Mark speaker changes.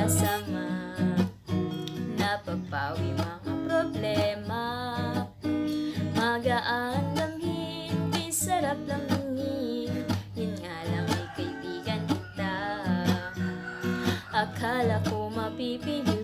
Speaker 1: kasama. Napapawi mga problema. Magaan damhin, di sarap lamingin Yun nga lang ay kaibigan kita. Akala ko mapipili